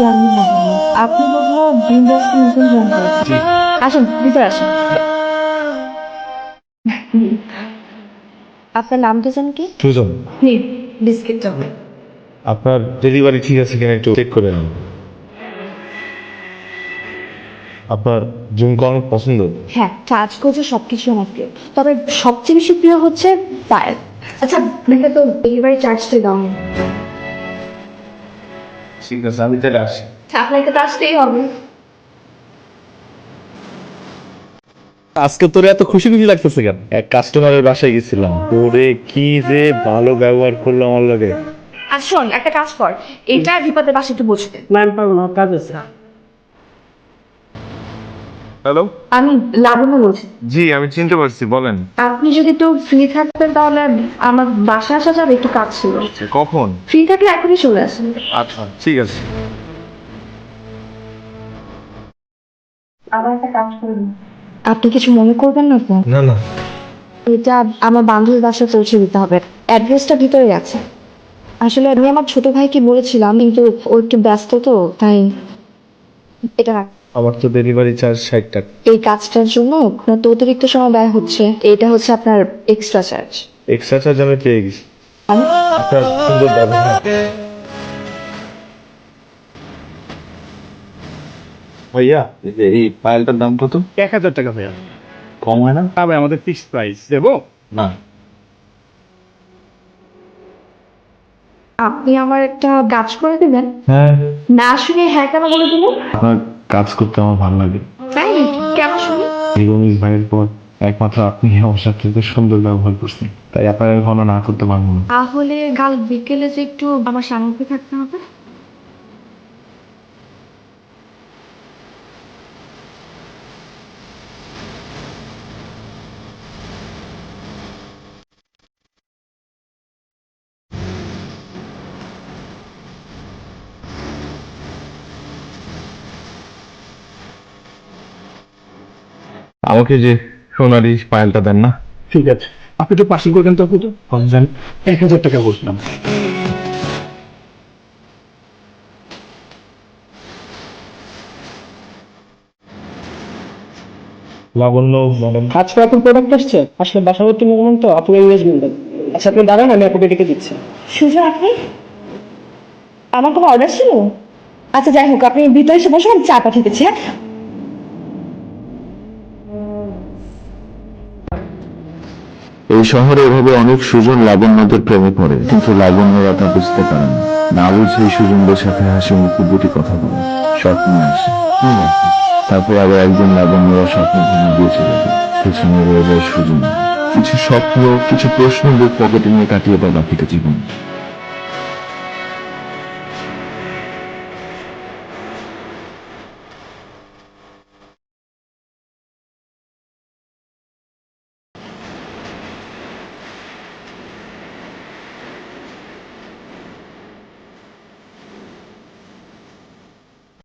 জানি না আপনি বোধহয় ইন্ডাস্ট্রি নতুন জয়েন করেছেন আসুন ভিতরে আসুন আপনার নামটা জান কি সুজন বিস্কিট চাও আপনার ডেলিভারি ঠিক আছে কিনা একটু চেক করে নিন। আপনার জুম করানো পছন্দ। হ্যাঁ কাজ করছে সব কিছু আমার প্রিয় তবে সবচেয়ে বেশি প্রিয় হচ্ছে পায়েল আচ্ছা আপনাকে তো ডেলিভারি চার্জটা দাও। ঠিক আছে আমি তাহলে আসি। আপনাকে তো আসতেই হবে। আজকে তোর এত খুশি খুশি লাগতেছে কেন? এক কাস্টমারের বাসায় গেছিলাম। ওরে কি যে ভালো ব্যবহার করল আমার লাগে। আর শোন একটা কাজ কর। এটা বিপদের পাশে একটু বসতে না আমি পারব না কাজ আছে। হ্যালো আমি লাবণ্য বলছি। জি আমি চিনতে পারছি বলেন। আপনি যদি একটু ফ্রি থাকতেন তাহলে আমার বাসা আসা যাবে একটু কাজ ছিল। কখন? ফ্রি থাকলে এখনই চলে আসেন। আচ্ছা ঠিক আছে। আবার একটা কাজ করুন। আপনি কিছু মনে করবেন না না না। এটা আমার বান্ধবীর বাসায় পৌঁছে দিতে হবে। অ্যাড্রেসটা ভিতরে আছে। আসলে আমি আমার ছোট ভাইকে বলেছিলাম কিন্তু ও একটু ব্যস্ত তো তাই এটা রাখ। আমার তো ডেলিভারি চার্জ ষাট টাকা এই কাজটার জন্য আপনার তো অতিরিক্ত সময় ব্যয় হচ্ছে। এটা হচ্ছে আপনার এক্সট্রা চার্জ এক্সট্রা চার্জ আমি পেয়ে গেছি। আপনার সুন্দর ব্যবহার। ভাইয়া এই পায়েলটার দাম কত? এক হাজার টাকা ভাইয়া। কম হয় না? তবে আমাদের ফিক্সড প্রাইস দেবো? না। আপনি আমার একটা কাজ করে দিবেন। হ্যাঁ। না শুনে হ্যাঁ কেন বলে দিলেন? কাজ করতে আমার ভালো লাগে। তাই কেন শুনি? এবং ভাইয়ের পর একমাত্র আপনি আমার সাথে তো সুন্দর ব্যবহার করছেন তাই আপনার কখনো না করতে পারব না। তাহলে কাল বিকেলে যে একটু আমার সামগ্রী থাকতে হবে? আমাকে যে সোনালি পায়েলটা দেন না। ঠিক আছে। আপনি তো পার্সেল করবেন তো আপনি তো কমজান এক হাজার টাকা বসলাম লাবণ্য আজকে আপনার প্রোডাক্ট আসছে? আসলে বাসাবর্তী মুভমেন্ট তো ইংরেজমেন্ট আচ্ছা আপনি দাঁড়ান আমি আপনাকে ডেকে দিচ্ছি। সুজন আপনি? আমার কোনো অর্ডার ছিল? আচ্ছা যাই হোক আপনি ভিতরে এসে বসে আমি চা পাঠিয়ে দিচ্ছি হ্যাঁ? এই শহরে এভাবে অনেক সুজন লাবণ্যদের প্রেমে পড়ে, কিন্তু লাবণ্যরা তা বুঝতে পারে না। না বুঝে সুজনদের সাথে হাসি মুখে দুটি কথা বলে, স্বপ্ন আসে। তারপর আবার একদিন লাবণ্যরা স্বপ্ন ভেঙে দিয়েছিল পেছনে রয়ে যায় সুজন। কিছু স্বপ্ন, কিছু প্রশ্ন বুক পকেটে নিয়ে কাটিয়ে দেয় বাকিটা জীবন।